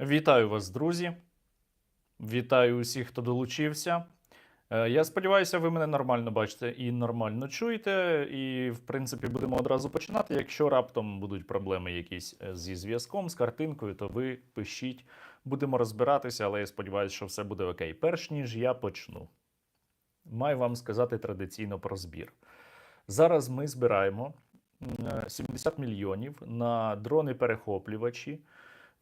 Вітаю вас, друзі. Вітаю усіх, хто долучився. Е, Я сподіваюся, ви мене нормально бачите і нормально чуєте. І, в принципі, будемо одразу починати. Якщо раптом будуть проблеми якісь е, зі зв'язком, з картинкою, то ви пишіть, будемо розбиратися, але я сподіваюся, що все буде окей. Перш ніж я почну, маю вам сказати традиційно про збір. Зараз ми збираємо е, 70 мільйонів на дрони-перехоплювачі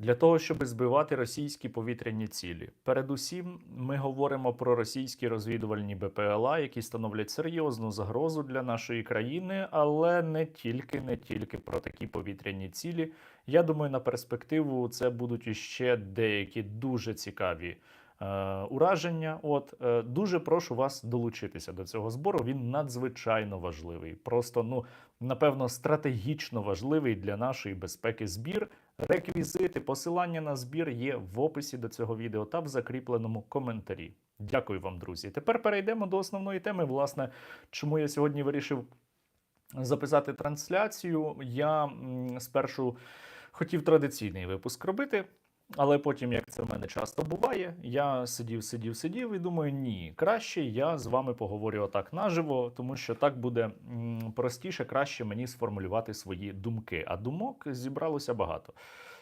для того, щоб збивати російські повітряні цілі. Передусім, ми говоримо про російські розвідувальні БПЛА, які становлять серйозну загрозу для нашої країни, але не тільки, не тільки про такі повітряні цілі. Я думаю, на перспективу це будуть іще деякі дуже цікаві. Е, Ураження, от е, дуже прошу вас долучитися до цього збору. Він надзвичайно важливий. Просто ну напевно стратегічно важливий для нашої безпеки збір. Реквізити, посилання на збір є в описі до цього відео та в закріпленому коментарі. Дякую вам, друзі. Тепер перейдемо до основної теми. Власне, чому я сьогодні вирішив записати трансляцію. Я спершу хотів традиційний випуск робити. Але потім, як це в мене часто буває, я сидів, сидів, сидів і думаю, ні, краще я з вами поговорю отак наживо, тому що так буде простіше, краще мені сформулювати свої думки. А думок зібралося багато.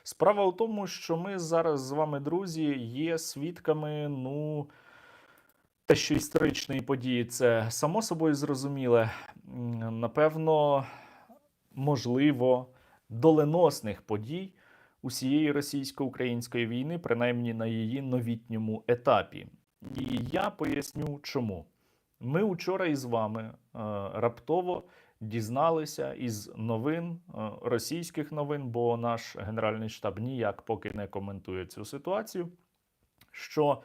Справа у тому, що ми зараз з вами, друзі, є свідками, ну. Те, що історичної події, це само собою зрозуміле. Напевно, можливо, доленосних подій усієї російсько-української війни, принаймні на її новітньому етапі. І я поясню, чому. Ми учора із вами е, раптово дізналися із новин, е, російських новин, бо наш генеральний штаб ніяк поки не коментує цю ситуацію, що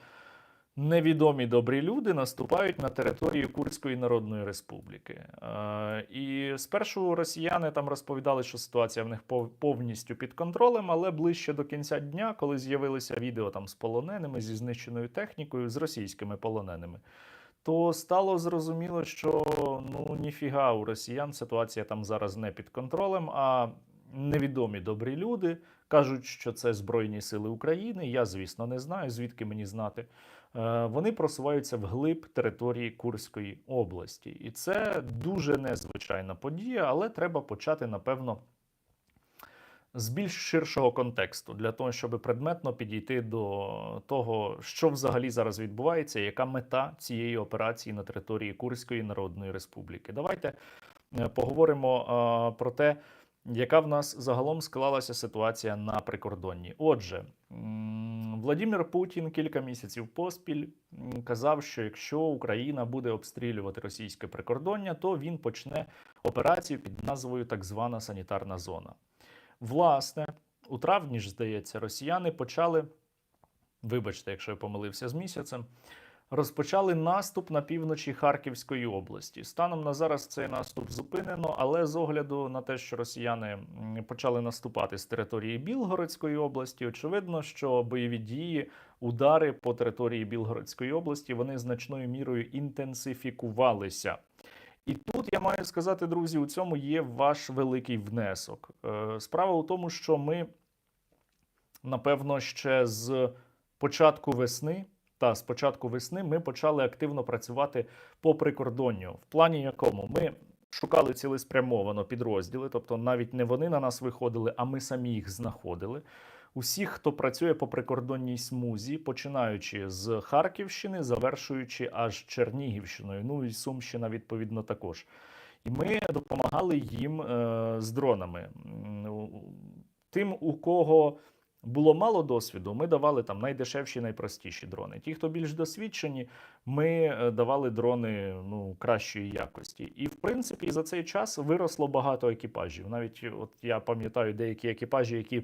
невідомі добрі люди наступають на територію Курської Народної Республіки. Е, і спершу росіяни там розповідали, що ситуація в них пов- повністю під контролем, але ближче до кінця дня, коли з'явилися відео там з полоненими, зі знищеною технікою, з російськими полоненими. То стало зрозуміло, що ну ніфіга у росіян ситуація там зараз не під контролем, а невідомі добрі люди кажуть, що це Збройні Сили України. Я, звісно, не знаю, звідки мені знати. Е, Вони просуваються вглиб території Курської області, і це дуже незвичайна подія, але треба почати, напевно, з більш ширшого контексту для того, щоб предметно підійти до того, що взагалі зараз відбувається, яка мета цієї операції на території Курської Народної Республіки. Давайте е, поговоримо е, про те, яка в нас загалом склалася ситуація на прикордонні. Отже, Владимир Путін кілька місяців поспіль казав, що якщо Україна буде обстрілювати російське прикордоння, то він почне операцію під назвою так звана санітарна зона. Власне, у травні ж, здається, росіяни почали, вибачте, якщо я помилився з місяцем, розпочали наступ на півночі Харківської області. Станом на зараз цей наступ зупинено, але з огляду на те, що росіяни почали наступати з території Білгородської області, очевидно, що бойові дії, удари по території Білгородської області вони значною мірою інтенсифікувалися. І тут я маю сказати, друзі, у цьому є ваш великий внесок. Е, Справа у тому, що ми, напевно, ще з початку весни. Та з початку весни ми почали активно працювати по прикордонню. В плані якому ми шукали цілеспрямовано підрозділи, тобто навіть не вони на нас виходили, а ми самі їх знаходили. Усіх, хто працює по прикордонній смузі, починаючи з Харківщини, завершуючи аж Чернігівщиною, ну і Сумщина, відповідно, також. І ми допомагали їм е, з дронами. Тим, у кого було мало досвіду, ми давали там найдешевші, найпростіші дрони. Ті, хто більш досвідчені, ми е, давали дрони ну, кращої якості. І в принципі за цей час виросло багато екіпажів. Навіть от я пам'ятаю деякі екіпажі, які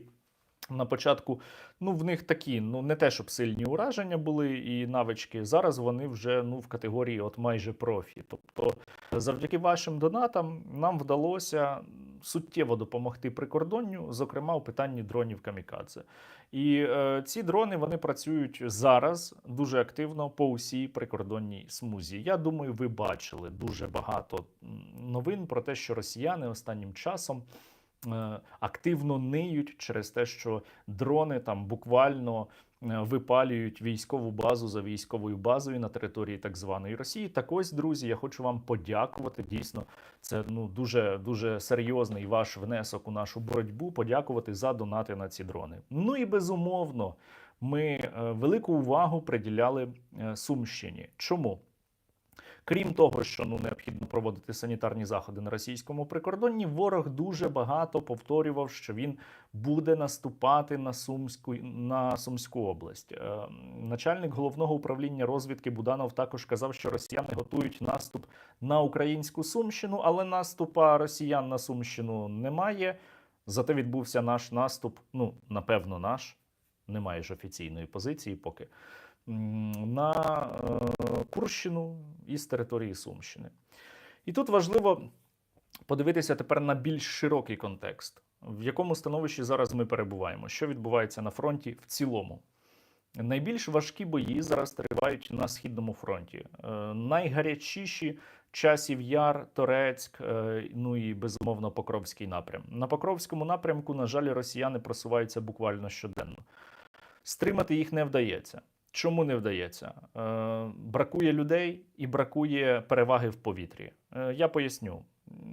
на початку, ну в них такі, ну не те, щоб сильні ураження були і навички. Зараз вони вже ну в категорії от майже профі. Тобто, завдяки вашим донатам нам вдалося суттєво допомогти прикордонню, зокрема у питанні дронів камікадзе. І е, ці дрони вони працюють зараз дуже активно по усій прикордонній смузі. Я думаю, ви бачили дуже багато новин про те, що росіяни останнім часом е, активно ниють через те, що дрони там буквально випалюють військову базу за військовою базою на території так званої Росії. Так ось, друзі, я хочу вам подякувати. Дійсно, це ну дуже дуже серйозний ваш внесок у нашу боротьбу. Подякувати за донати на ці дрони. Ну і безумовно, ми е, велику увагу приділяли е, Сумщині. Чому? Крім того, що ну необхідно проводити санітарні заходи на російському прикордонні, ворог дуже багато повторював, що він буде наступати на Сумську на Сумську область. Е, начальник головного управління розвідки Буданов також казав, що росіяни готують наступ на українську Сумщину, але наступа росіян на Сумщину немає. Зате відбувся наш наступ. Ну, напевно, наш. Немає ж офіційної позиції поки на е, Курщину із території Сумщини. І тут важливо подивитися тепер на більш широкий контекст, в якому становищі зараз ми перебуваємо, що відбувається на фронті в цілому. Найбільш важкі бої зараз тривають на східному фронті. Е, найгарячіші часів Яр, Торецьк, е, ну і безумовно Покровський напрям. На Покровському напрямку, на жаль, росіяни просуваються буквально щоденно. Стримати їх не вдається. Чому не вдається? Е, бракує людей і бракує переваги в повітрі. Е, я поясню.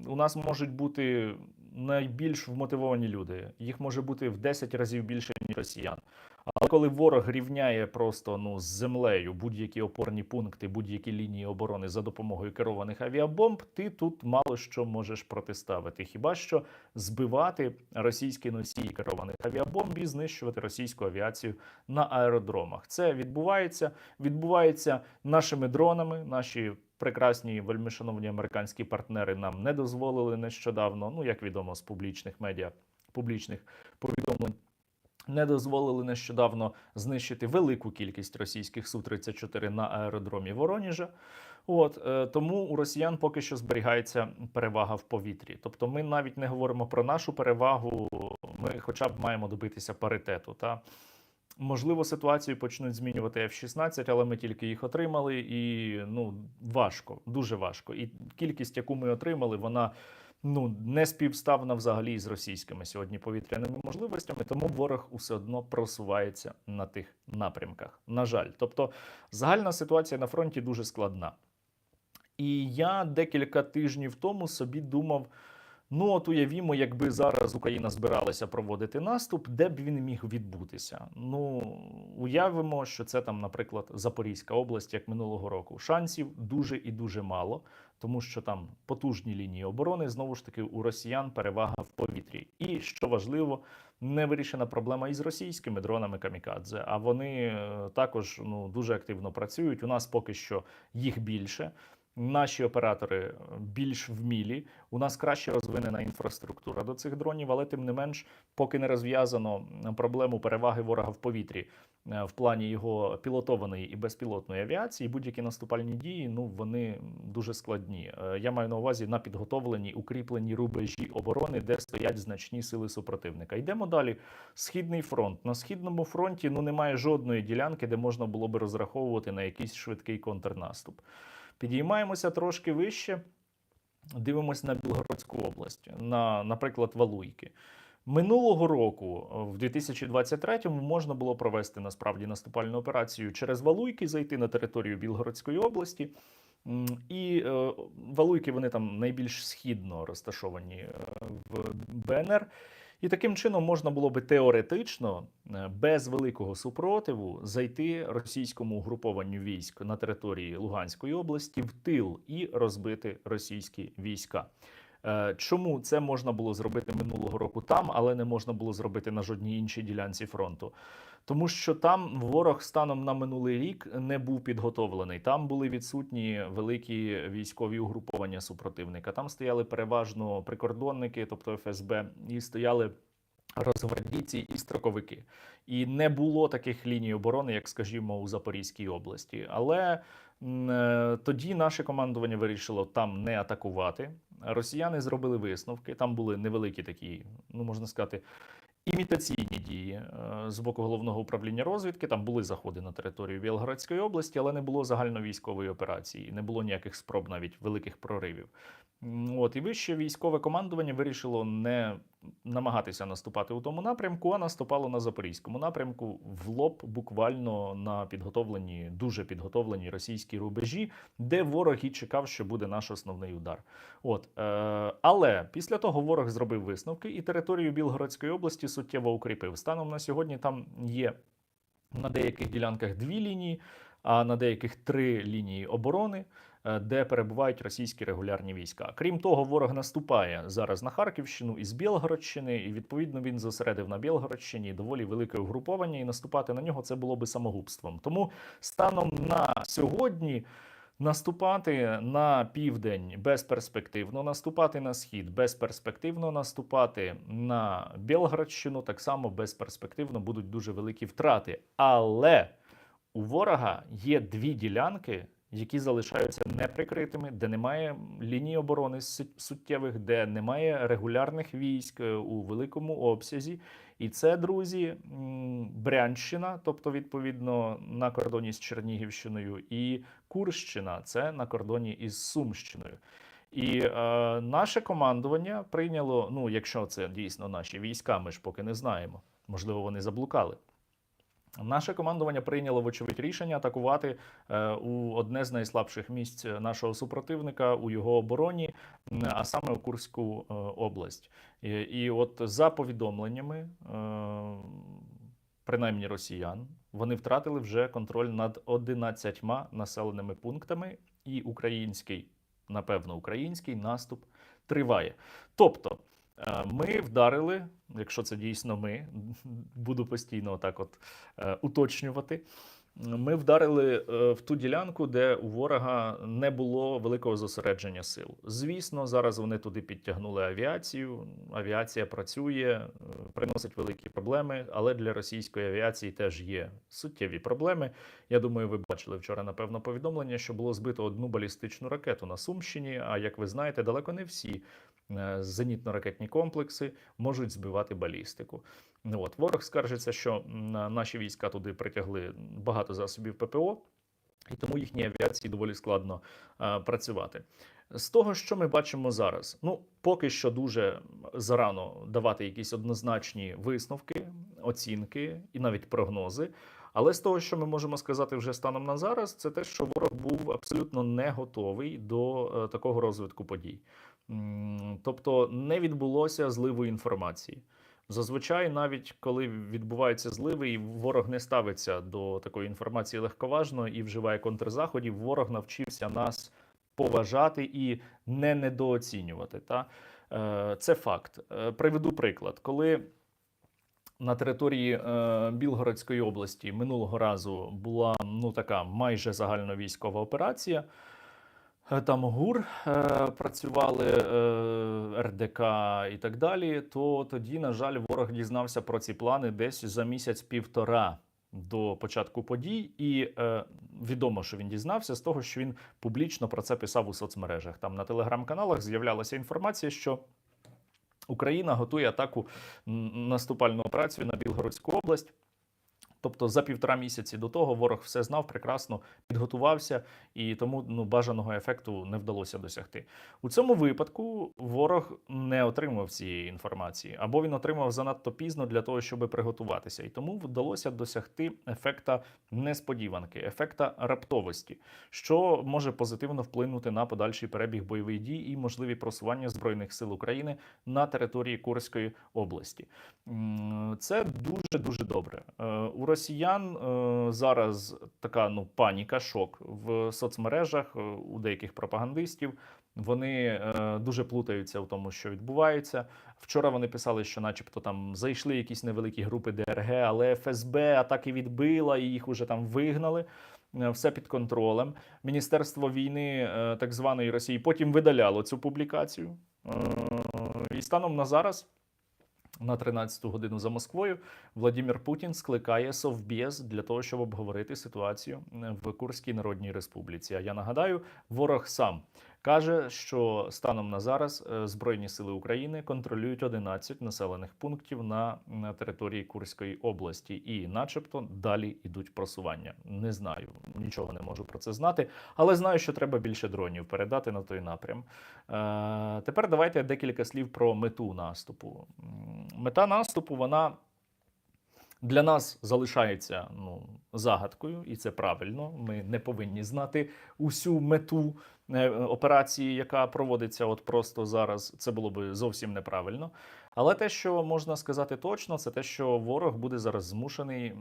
У нас можуть бути найбільш вмотивовані люди. Їх може бути в 10 разів більше, ніж росіян. Але коли ворог рівняє просто ну з землею будь-які опорні пункти, будь-які лінії оборони за допомогою керованих авіабомб, ти тут мало що можеш протиставити. Хіба що збивати російські носії керованих авіабомб і знищувати російську авіацію на аеродромах? Це відбувається. Відбувається нашими дронами. Наші прекрасні вельмишановні американські партнери нам не дозволили нещодавно. Ну як відомо з публічних медіа, публічних повідомлень не дозволили нещодавно знищити велику кількість російських Су-34 на аеродромі Вороніжа. От е, тому у росіян поки що зберігається перевага в повітрі. Тобто, ми навіть не говоримо про нашу перевагу, ми, хоча б маємо добитися паритету. Та можливо, ситуацію почнуть змінювати F-16, але ми тільки їх отримали, і ну важко, дуже важко. І кількість, яку ми отримали, вона ну не співставна взагалі з російськими сьогодні повітряними можливостями, тому ворог усе одно просувається на тих напрямках. На жаль, тобто загальна ситуація на фронті дуже складна. І я декілька тижнів тому собі думав. Ну, от уявімо, якби зараз Україна збиралася проводити наступ, де б він міг відбутися. Ну, уявимо, що це там, наприклад, Запорізька область, як минулого року. Шансів дуже і дуже мало, тому що там потужні лінії оборони знову ж таки у росіян перевага в повітрі. І що важливо, не вирішена проблема із російськими дронами камікадзе. А вони е, також ну дуже активно працюють. У нас поки що їх більше. Наші оператори більш вмілі. У нас краще розвинена інфраструктура до цих дронів, але тим не менш, поки не розв'язано проблему переваги ворога в повітрі е, в плані його пілотованої і безпілотної авіації, будь-які наступальні дії ну вони дуже складні. Е, Я маю на увазі на підготовлені укріплені рубежі оборони, де стоять значні сили супротивника. Йдемо далі. Східний фронт на східному фронті ну немає жодної ділянки, де можна було би розраховувати на якийсь швидкий контрнаступ. Підіймаємося трошки вище, дивимося на Білгородську область, на, наприклад, Валуйки. Минулого року, в 2023-му, можна було провести насправді наступальну операцію через Валуйки, зайти на територію Білгородської області. І е, Валуйки вони там найбільш східно розташовані е, в БНР. І таким чином можна було би теоретично е, без великого супротиву зайти російському угрупованню військ на території Луганської області в тил і розбити російські війська. Е, Чому це можна було зробити минулого року там, але не можна було зробити на жодній іншій ділянці фронту? Тому що там ворог станом на минулий рік не був підготовлений. Там були відсутні великі військові угруповання супротивника. Там стояли переважно прикордонники, тобто ФСБ, і стояли розгвардійці і строковики. І не було таких ліній оборони, як, скажімо, у Запорізькій області. Але тоді наше командування вирішило там не атакувати. Росіяни зробили висновки. Там були невеликі такі, ну можна сказати. Імітаційні дії е, з боку головного управління розвідки там були заходи на територію Білгородської області, але не було загальновійськової операції, не було ніяких спроб навіть великих проривів. От і вище військове командування вирішило не намагатися наступати у тому напрямку, а наступало на запорізькому напрямку в лоб, буквально на підготовлені, дуже підготовлені російські рубежі, де ворог і чекав, що буде наш основний удар. От е, але після того ворог зробив висновки, і територію Білгородської області суттєво укріпив. Станом на сьогодні там є на деяких ділянках дві лінії, а на деяких три лінії оборони, де перебувають російські регулярні війська. Крім того, ворог наступає зараз на Харківщину із Білгородщини, і відповідно він зосередив на Білгородщині доволі велике угруповання, і наступати на нього це було би самогубством. Тому станом на сьогодні. Наступати на південь безперспективно, наступати на схід безперспективно, наступати на Білградщину так само безперспективно будуть дуже великі втрати. Але у ворога є дві ділянки, які залишаються неприкритими, де немає лінії оборони суттєвих, де немає регулярних військ е, у великому обсязі. І це, друзі, Брянщина, тобто відповідно на кордоні з Чернігівщиною, і Курщина це на кордоні із Сумщиною. І е, наше командування прийняло. Ну, якщо це дійсно наші війська, ми ж поки не знаємо. Можливо, вони заблукали. Наше командування прийняло вочевидь рішення атакувати е, у одне з найслабших місць нашого супротивника у його обороні, а саме у Курську е, область. І, от за повідомленнями, е, принаймні росіян, вони втратили вже контроль над 11 населеними пунктами, і український, напевно, український наступ триває. Тобто. Е, Ми вдарили, якщо це дійсно ми, буду постійно так от е, уточнювати. Ми вдарили е, в ту ділянку, де у ворога не було великого зосередження сил. Звісно, зараз вони туди підтягнули авіацію. Авіація працює, е, приносить великі проблеми, але для російської авіації теж є суттєві проблеми. Я думаю, ви бачили вчора, напевно, повідомлення, що було збито одну балістичну ракету на Сумщині. А як ви знаєте, далеко не всі е, зенітно-ракетні комплекси можуть збивати балістику. От ворог скаржиться, що наші війська туди притягли багато засобів ППО, і тому їхній авіації доволі складно е, працювати. З того, що ми бачимо зараз, ну поки що дуже зарано давати якісь однозначні висновки, оцінки і навіть прогнози. Але з того, що ми можемо сказати вже станом на зараз, це те, що ворог був абсолютно не готовий до е, такого розвитку подій. Тобто не відбулося зливу інформації. Зазвичай, навіть коли відбуваються зливи, і ворог не ставиться до такої інформації легковажно і вживає контрзаходів, ворог навчився нас поважати і не недооцінювати. Та? Е, Це факт. Е, Приведу приклад. Коли на території е, Білгородської області минулого разу була ну така майже загальновійськова операція. Е, Там ГУР е, працювали е, РДК і так далі. То тоді, на жаль, ворог дізнався про ці плани десь за місяць-півтора до початку подій, і е, відомо, що він дізнався з того, що він публічно про це писав у соцмережах. Там на телеграм-каналах з'являлася інформація, що Україна готує атаку наступальну операцію на Білгородську область. Тобто за півтора місяці до того ворог все знав, прекрасно підготувався, і тому ну, бажаного ефекту не вдалося досягти. У цьому випадку ворог не отримав цієї інформації, або він отримав занадто пізно для того, щоб приготуватися. І тому вдалося досягти ефекта несподіванки, ефекта раптовості, що може позитивно вплинути на подальший перебіг бойових дій і можливі просування збройних сил України на території Курської області. Це дуже дуже добре. Е, росіян е, зараз така ну паніка, шок в соцмережах е, у деяких пропагандистів. Вони е, дуже плутаються в тому, що відбувається. Вчора вони писали, що, начебто, там зайшли якісь невеликі групи ДРГ, але ФСБ атаки відбила і їх уже там вигнали. Все під контролем. Міністерство війни так званої Росії потім видаляло цю публікацію. І станом на зараз на 13 годину за Москвою Владимир Путін скликає Совбез для того, щоб обговорити ситуацію в Курській Народній Республіці. А я нагадаю, ворог сам каже, що станом на зараз е, Збройні сили України контролюють 11 населених пунктів на, на території Курської області, і, начебто, далі йдуть просування. Не знаю, нічого не можу про це знати, але знаю, що треба більше дронів передати на той напрям. Е, тепер давайте декілька слів про мету наступу. Мета наступу вона для нас залишається ну, загадкою, і це правильно. Ми не повинні знати усю мету операції, яка проводиться от просто зараз. Це було би зовсім неправильно. Але те, що можна сказати точно, це те, що ворог буде зараз змушений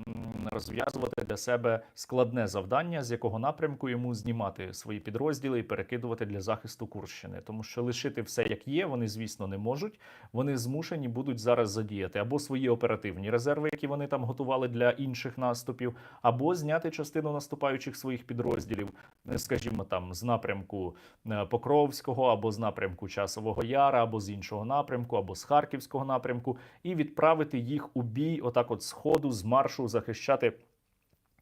розв'язувати для себе складне завдання, з якого напрямку йому знімати свої підрозділи і перекидувати для захисту Курщини. Тому що лишити все як є, вони, звісно, не можуть. Вони змушені будуть зараз задіяти або свої оперативні резерви, які вони там готували для інших наступів, або зняти частину наступаючих своїх підрозділів, е, скажімо, там з напрямку е, Покровського, або з напрямку Часового Яра, або з іншого напрямку, або з Харківського напрямку, і відправити їх у бій, отак, от з ходу, з маршу, захищати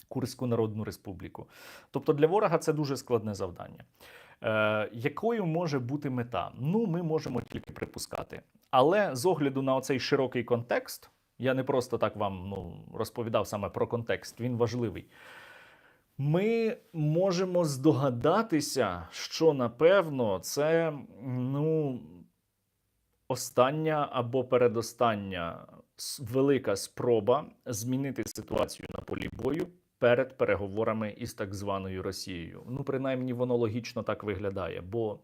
Курську Народну Республіку. Тобто для ворога це дуже складне завдання. Е, якою може бути мета? Ну, ми можемо тільки припускати. Але з огляду на оцей широкий контекст, я не просто так вам ну, розповідав саме про контекст, він важливий. Ми можемо здогадатися, що напевно це ну, остання або передостання велика спроба змінити ситуацію на полі бою перед переговорами із так званою Росією. Ну, принаймні, воно логічно так виглядає. Бо,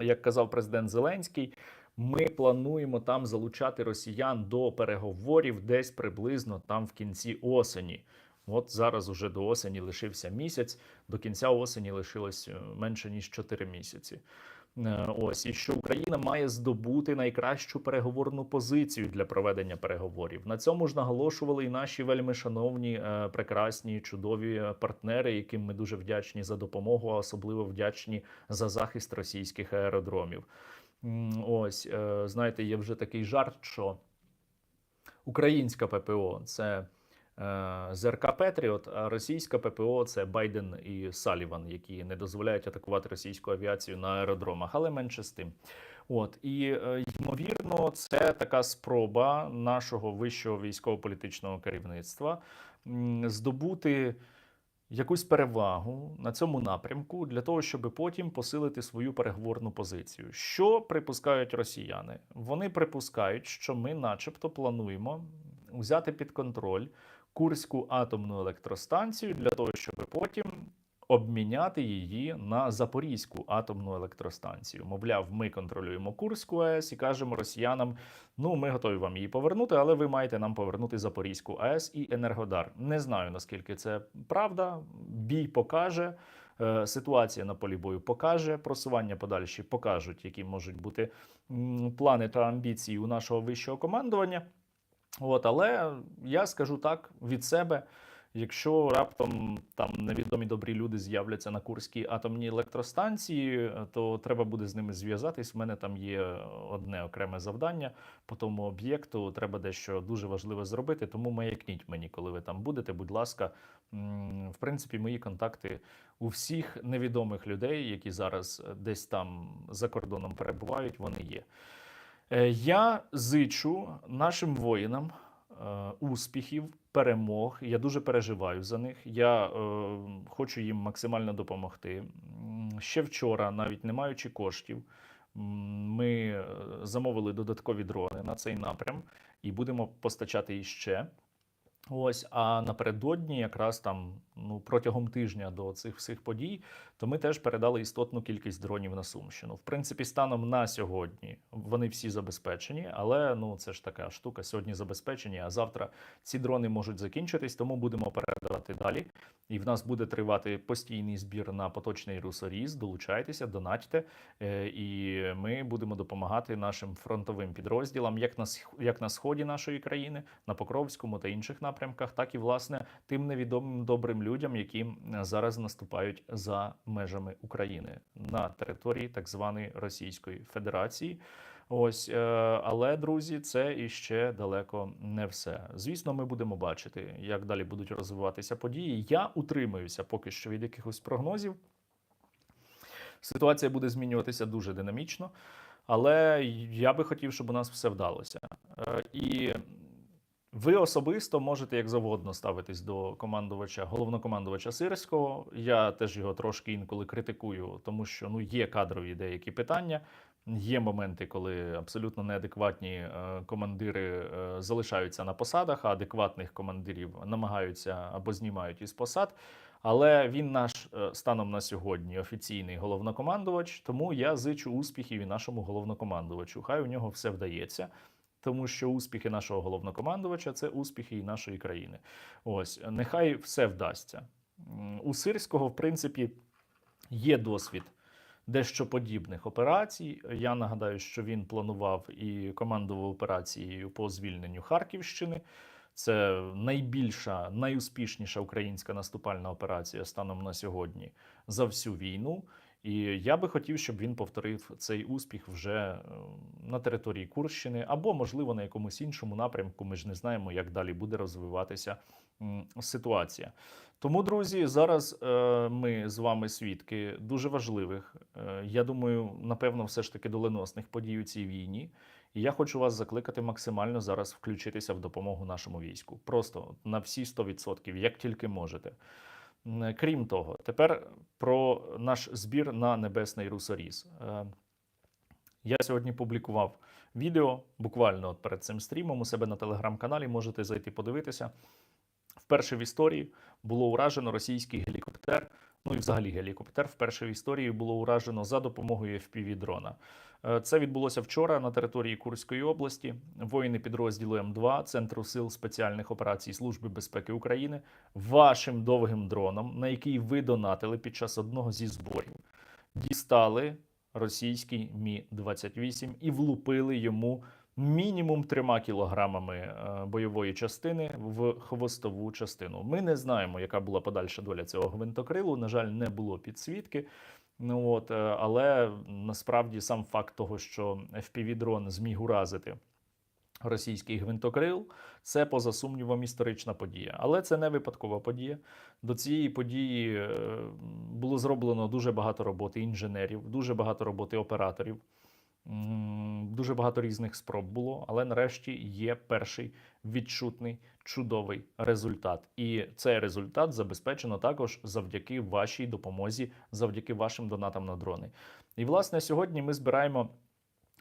як казав президент Зеленський, ми плануємо там залучати росіян до переговорів десь приблизно там в кінці осені. От зараз уже до осені лишився місяць, до кінця осені лишилось е, менше ніж 4 місяці. Е, Ось і що Україна має здобути найкращу переговорну позицію для проведення переговорів. На цьому ж наголошували і наші вельми шановні, е, прекрасні, чудові партнери, яким ми дуже вдячні за допомогу, а особливо вдячні за захист російських аеродромів. Ось е, знаєте, є вже такий жарт, що українська ППО це ЗРК Петріот, а російська ППО це Байден і Саліван, які не дозволяють атакувати російську авіацію на аеродромах, але менше з тим. От і е, ймовірно, це така спроба нашого вищого військово-політичного керівництва здобути якусь перевагу на цьому напрямку для того, щоб потім посилити свою переговорну позицію. Що припускають росіяни? Вони припускають, що ми, начебто, плануємо взяти під контроль Курську атомну електростанцію для того, щоб потім обміняти її на Запорізьку атомну електростанцію. Мовляв, ми контролюємо Курську АЕС і кажемо росіянам: ну ми готові вам її повернути, але ви маєте нам повернути Запорізьку АЕС і Енергодар. Не знаю наскільки це правда. Бій покаже. е, Ситуація на полі бою покаже, просування подальші покажуть, які можуть бути плани та амбіції у нашого вищого командування. От, але я скажу так від себе. Якщо раптом там невідомі добрі люди з'являться на Курській атомній електростанції, то треба буде з ними зв'язатись. У мене там є одне окреме завдання по тому об'єкту. Треба дещо дуже важливе зробити. Тому маякніть мені, коли ви там будете. Будь ласка, в принципі, мої контакти у всіх невідомих людей, які зараз десь там за кордоном перебувають, вони є. Е, Я зичу нашим воїнам е, успіхів, перемог. Я дуже переживаю за них. Я е, хочу їм максимально допомогти. Ще вчора, навіть не маючи коштів, ми замовили додаткові дрони на цей напрям і будемо постачати іще. Ось, а напередодні, якраз там ну протягом тижня до цих всіх подій, то ми теж передали істотну кількість дронів на Сумщину. В принципі, станом на сьогодні вони всі забезпечені, але ну це ж така штука. Сьогодні забезпечені, а завтра ці дрони можуть закінчитись, тому будемо передавати далі. І в нас буде тривати постійний збір на поточний русоріз. Долучайтеся, донатьте, е, і ми будемо допомагати нашим фронтовим підрозділам, як на як на сході нашої країни, на Покровському та інших напрямках, так і власне тим невідомим добрим людям, які зараз наступають за межами України на території так званої Російської Федерації. Ось, е, але друзі, це іще далеко не все. Звісно, ми будемо бачити, як далі будуть розвиватися події. Я утримуюся поки що від якихось прогнозів. Ситуація буде змінюватися дуже динамічно, але я би хотів, щоб у нас все вдалося. Е, І ви особисто можете як завгодно ставитись до командувача, головнокомандувача Сирського. Я теж його трошки інколи критикую, тому що ну є кадрові деякі питання. Є моменти, коли абсолютно неадекватні е, командири е, залишаються на посадах, а адекватних командирів намагаються або знімають із посад. Але він наш е, станом на сьогодні офіційний головнокомандувач, тому я зичу успіхів і нашому головнокомандувачу. Хай у нього все вдається, тому що успіхи нашого головнокомандувача це успіхи і нашої країни. Ось нехай все вдасться. У Сирського, в принципі, є досвід дещо подібних операцій. Я нагадаю, що він планував і командував операцією по звільненню Харківщини. Це найбільша, найуспішніша українська наступальна операція станом на сьогодні за всю війну. І я би хотів, щоб він повторив цей успіх вже е, на території Курщини або, можливо, на якомусь іншому напрямку. Ми ж не знаємо, як далі буде розвиватися ситуація. Тому, друзі, зараз е, ми з вами свідки дуже важливих. е, я думаю, напевно, все ж таки доленосних подій у цій війні. І я хочу вас закликати максимально зараз включитися в допомогу нашому війську. Просто на всі 100%, як тільки можете. М, Крім того, тепер про наш збір на небесний русоріз. Е, Я сьогодні публікував відео буквально перед цим стрімом у себе на телеграм-каналі. Можете зайти подивитися. Вперше в історії було уражено російський гелікоптер. Ну і взагалі гелікоптер вперше в історії було уражено за допомогою FPV-дрона. Е, Це відбулося вчора на території Курської області. Воїни підрозділу М2 Центру сил спеціальних операцій Служби безпеки України вашим довгим дроном, на який ви донатили під час одного зі зборів, дістали російський Мі 28 і влупили йому мінімум трьома кілограмами е, бойової частини в хвостову частину. Ми не знаємо, яка була подальша доля цього гвинтокрилу. На жаль, не було підсвітки. Ну от, е, але насправді сам факт того, що FPV-дрон зміг уразити російський гвинтокрил, це поза сумнівом історична подія. Але це не випадкова подія. До цієї події е, було зроблено дуже багато роботи інженерів, дуже багато роботи операторів. Дуже багато різних спроб було, але нарешті є перший відчутний чудовий результат. І цей результат забезпечено також завдяки вашій допомозі, завдяки вашим донатам на дрони. І власне сьогодні ми збираємо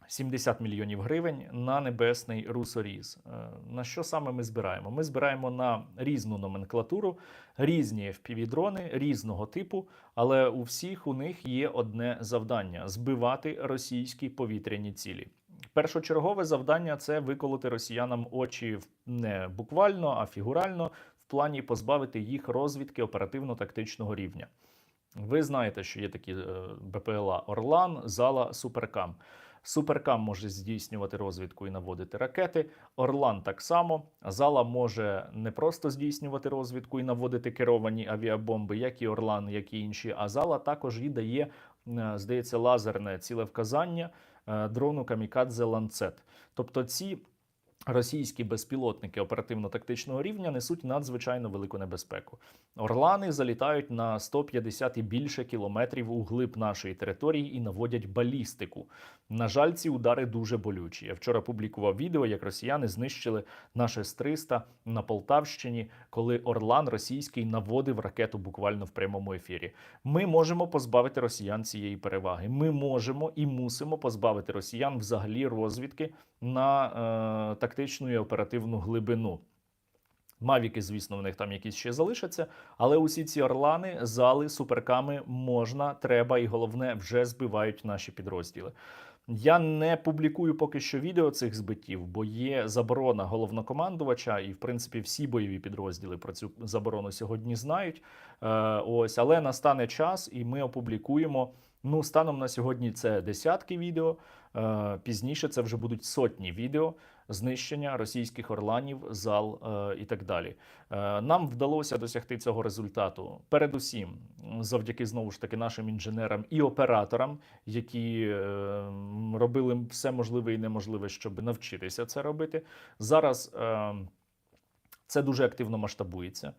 70 мільйонів гривень на небесний русоріз. Е, На що саме ми збираємо? Ми збираємо на різну номенклатуру, різні FPV-дрони різного типу, але у всіх у них є одне завдання збивати російські повітряні цілі. Першочергове завдання це виколоти росіянам очі не буквально, а фігурально в плані позбавити їх розвідки оперативно-тактичного рівня. Ви знаєте, що є такі е, БПЛА Орлан, Зала, Суперкам. Суперкам може здійснювати розвідку і наводити ракети. Орлан так само. Зала може не просто здійснювати розвідку і наводити керовані авіабомби, як і Орлан, як і інші. А зала також їй дає, е, здається, лазерне цілевказання е, дрону Камікадзе Ланцет. Тобто ці російські безпілотники оперативно-тактичного рівня несуть надзвичайно велику небезпеку. Орлани залітають на 150 і більше кілометрів у глиб нашої території і наводять балістику. На жаль, ці удари дуже болючі. Я вчора публікував відео, як росіяни знищили наше С-300 на Полтавщині, коли Орлан російський наводив ракету буквально в прямому ефірі. Ми можемо позбавити росіян цієї переваги. Ми можемо і мусимо позбавити росіян взагалі розвідки на е, тактичну і оперативну глибину. Мавіки, звісно, в них там якісь ще залишаться, але усі ці орлани, зали, суперками можна, треба і головне вже збивають наші підрозділи. Я не публікую поки що відео цих збиттів, бо є заборона головнокомандувача, і в принципі всі бойові підрозділи про цю заборону сьогодні знають. Е, ось, але настане час, і ми опублікуємо. Ну, станом на сьогодні це десятки відео. Е, пізніше це вже будуть сотні відео знищення російських орланів, зал е, і так далі. Е, нам вдалося досягти цього результату. Передусім, завдяки знову ж таки нашим інженерам і операторам, які е, робили все можливе і неможливе, щоб навчитися це робити. Зараз це дуже активно масштабується.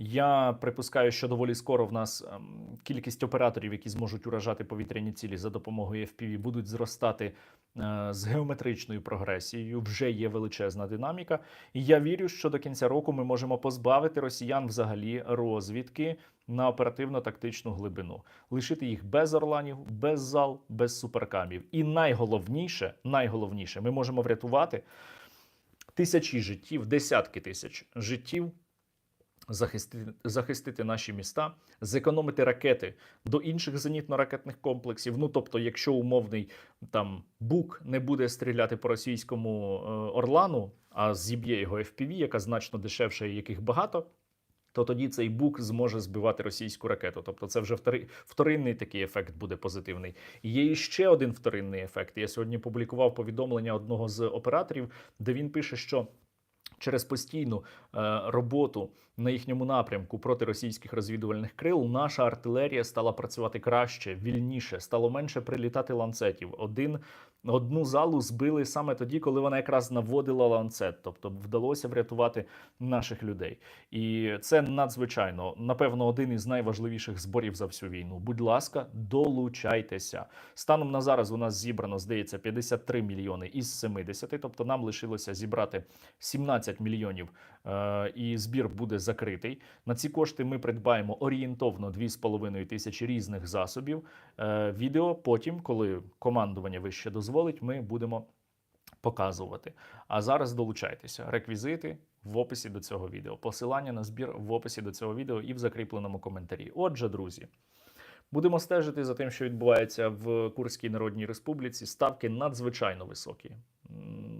Я припускаю, що доволі скоро в нас ем, кількість операторів, які зможуть уражати повітряні цілі за допомогою FPV, будуть зростати е, з геометричною прогресією. Вже є величезна динаміка. І я вірю, що до кінця року ми можемо позбавити росіян взагалі розвідки на оперативно-тактичну глибину, лишити їх без орланів, без зал, без суперкамів. І найголовніше, найголовніше, ми можемо врятувати тисячі життів, десятки тисяч життів. Захистити, захистити наші міста, зекономити ракети до інших зенітно-ракетних комплексів. Ну тобто, якщо умовний там бук не буде стріляти по російському е, Орлану, а зіб'є його FPV, яка значно дешевша яких багато, то тоді цей бук зможе збивати російську ракету. Тобто, це вже вторинний такий ефект буде позитивний. Є ще один вторинний ефект. Я сьогодні публікував повідомлення одного з операторів, де він пише, що. Через постійну е, роботу на їхньому напрямку проти російських розвідувальних крил наша артилерія стала працювати краще, вільніше, стало менше прилітати ланцетів. Один одну залу збили саме тоді, коли вона якраз наводила ланцет, тобто вдалося врятувати наших людей. І це надзвичайно напевно один із найважливіших зборів за всю війну. Будь ласка, долучайтеся. Станом на зараз у нас зібрано, здається, 53 мільйони із 70, тобто нам лишилося зібрати 17 мільйонів, е, і збір буде закритий. На ці кошти ми придбаємо орієнтовно 2,5 тисячі різних засобів. Е, Відео потім, коли командування вище дозволить, ми будемо показувати. А зараз долучайтеся. Реквізити в описі до цього відео. Посилання на збір в описі до цього відео і в закріпленому коментарі. Отже, друзі. Будемо стежити за тим, що відбувається в Курській Народній Республіці. Ставки надзвичайно високі,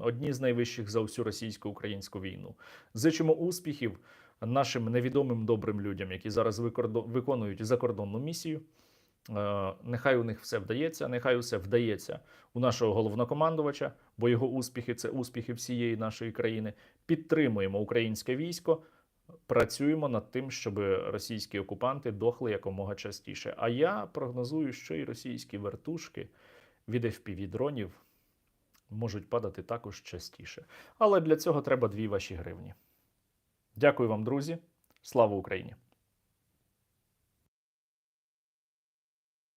одні з найвищих за всю російсько-українську війну. Зичимо успіхів нашим невідомим добрим людям, які зараз виконують закордонну місію. Е, Нехай у них все вдається, нехай усе вдається у нашого головнокомандувача, бо його успіхи це успіхи всієї нашої країни. Підтримуємо українське військо, працюємо над тим, щоб російські окупанти дохли якомога частіше. А я прогнозую, що і російські вертушки від FPV-дронів можуть падати також частіше. Але для цього треба дві ваші гривні. Дякую вам, друзі. Слава Україні!